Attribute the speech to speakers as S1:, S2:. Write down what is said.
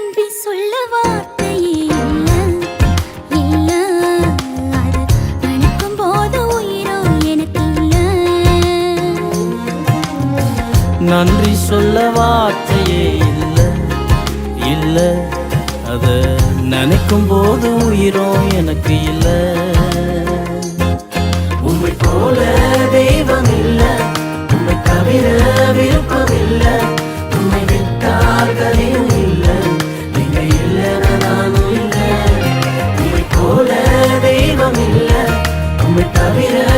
S1: நன்றி சொல்ல வார்த்தையே இல்ல இல்ல. அது நினைக்கும் போது உயிரோ எனக்கு இல்ல.
S2: நன்றி சொல்ல வார்த்தையே இல்ல இல்ல. அத நினைக்கும் போது உயிரோ எனக்கு இல்ல. உண்மை போல உம்மை தவிர